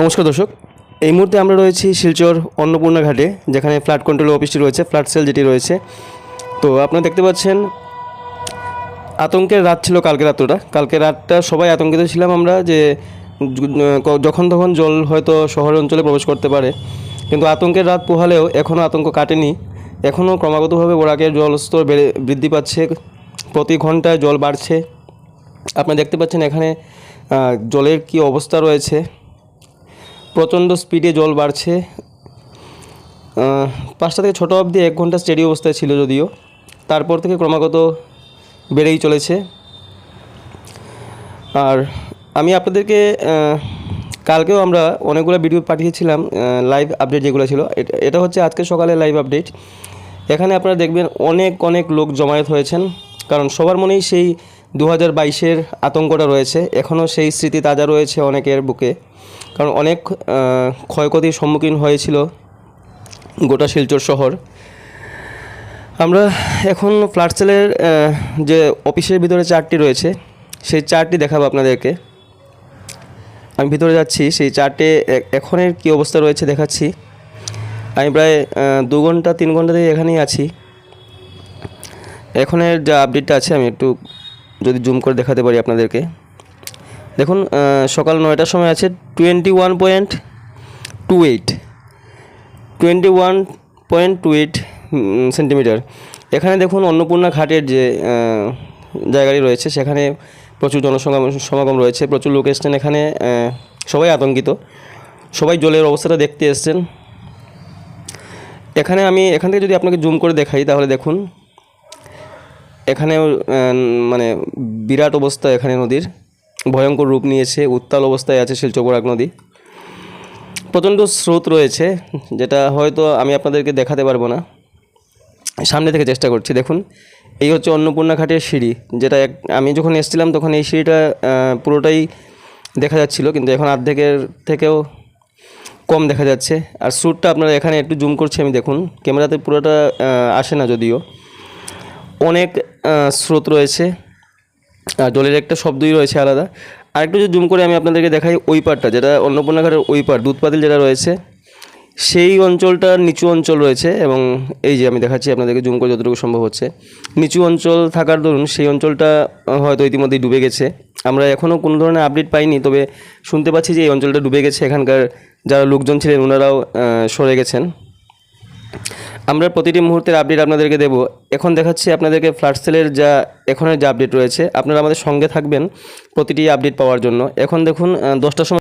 নমস্কার দর্শক, এই মুহূর্তে আমরা রয়েছি শিলচর অন্নপূর্ণা ঘাটে, যেখানে ফ্ল্যাট কন্ট্রোল অফিসটি রয়েছে, ফ্ল্যাট সেল যেটি রয়েছে। তো আপনারা দেখতে পাচ্ছেন, আতঙ্কের রাত ছিল কালকে রাত্রটা কালকে রাতটা সবাই আতঙ্কিত ছিলাম আমরা যে, যখন তখন জল হয়তো শহর অঞ্চলে প্রবেশ করতে পারে। কিন্তু আতঙ্কের রাত পোহালেও এখনও আতঙ্ক কাটেনি। এখনও ক্রমাগতভাবে বরাকের জলস্তর বেড়ে, বৃদ্ধি পাচ্ছে। প্রতি ঘন্টায় জল বাড়ছে। আপনারা দেখতে পাচ্ছেন এখানে জলের কি অবস্থা রয়েছে। প্রচণ্ড স্পিডে জল বাড়ছে। পাঁচটা থেকে ছোটো অবধি এক ঘণ্টা স্টেডি অবস্থায় ছিল যদিও। তারপর থেকে ক্রমাগত বেড়েই চলেছে। আর আমি আপনাদেরকে কালকেও আমরা অনেকগুলো ভিডিও পাঠিয়েছিলাম লাইভ আপডেট যেগুলো ছিল। এটা- হচ্ছে আজকে সকালে লাইভ আপডেট এখানে আপনারা দেখবেন অনেক অনেক লোক জমায়েত হয়েছেন। কারণ সবার মনেই সেই দু হাজার বাইশের আতঙ্কটা রয়েছে। এখনও সেই স্মৃতি তাজা রয়েছে অনেকের বুকে। কারণ অনেক ক্ষয়ক্ষতির সম্মুখীন হয়েছিল গোটা শিলচর শহর। আমরা এখন ফ্ল্যাট সেলের যে অফিসের ভিতরে চারটি রয়েছে, সেই চারটি দেখাবো আপনাদেরকে। আমি ভিতরে যাচ্ছি, সেই চারটে এখনের কী অবস্থা রয়েছে দেখাচ্ছি। আমি প্রায় দু ঘণ্টা, তিন ঘণ্টা থেকে এখানেই আছি। এখনের যা আপডেটটা আছে, আমি একটু যদি জুম করে দেখাতে পারি আপনাদেরকে। দেখুন সকাল নয়টার সময় আছে twenty one point two eight twenty one point two eight centimeter এখানে দেখুন, অন্নপূর্ণা ঘাটের যে জায়গাটি রয়েছে, সেখানে প্রচুর জনসমাগম, সমাগম রয়েছে, প্রচুর লোক এসছেন এখানে সবাই আতঙ্কিত, সবাই জলের অবস্থাটা দেখতে এসছেন। এখানে আমি, এখান থেকে যদি আপনাকে জুম করে দেখাই, তাহলে দেখুন এখানেও মানে বিরাট অবস্থা এখানে নদীর। ভয়ঙ্কর রূপ নিয়েছে, উত্তাল অবস্থায় আছে শিলচর নদী। প্রচণ্ড স্রোত রয়েছে, যেটা হয়তো আমি আপনাদেরকে দেখাতে পারব না। সামনে থেকে চেষ্টা করছি, দেখুন। এই হচ্ছে অন্নপূর্ণা ঘাটের সিঁড়ি, যেটা এক, আমি যখন এসেছিলাম তখন এই সিঁড়িটা পুরোটাই দেখা যাচ্ছিল, কিন্তু এখন অর্ধেকের থেকেও কম দেখা যাচ্ছে। আর স্রোতটা আপনারা এখানে একটু জুম করছি, আমি দেখুন। ক্যামেরাতে পুরোটা আসে না যদিও। অনেক স্রোত রয়েছে। আর জলের একটা শব্দই রয়েছে আলাদা। আরেকটু যদি জুম করে আমি আপনাদেরকে দেখাই ওই পারটা যেটা অন্নপূর্ণা ঘাটের ওই পার দুধপাতিল যেটা রয়েছে, সেই অঞ্চলটা নিচু অঞ্চল রয়েছে এবং এই যে আমি দেখাচ্ছি, আপনাদেরকে জুম করে যতটুকু সম্ভব হচ্ছে। নিচু অঞ্চল থাকার দরুন সেই অঞ্চলটা হয়তো ইতিমধ্যেই ডুবে গেছে। আমরা এখনও কোনো ধরনের আপডেট পাইনি, তবে শুনতে পাচ্ছি যে এই অঞ্চলটা ডুবে গেছে। এখানকার যারা লোকজন ছিলেন, ওনারাও সরে গেছেন। আমরা প্রতিটি মুহূর্তের আপডেট আপনাদেরকে দেব। এখন দেখাচ্ছি আপনাদেরকে ফ্ল্যাট সেলের যা, এখনের যা আপডেট রয়েছে, আপনারা আমাদের সঙ্গে থাকবেন প্রতিটি আপডেট পাওয়ার জন্য। এখন দেখুন দশটার সময়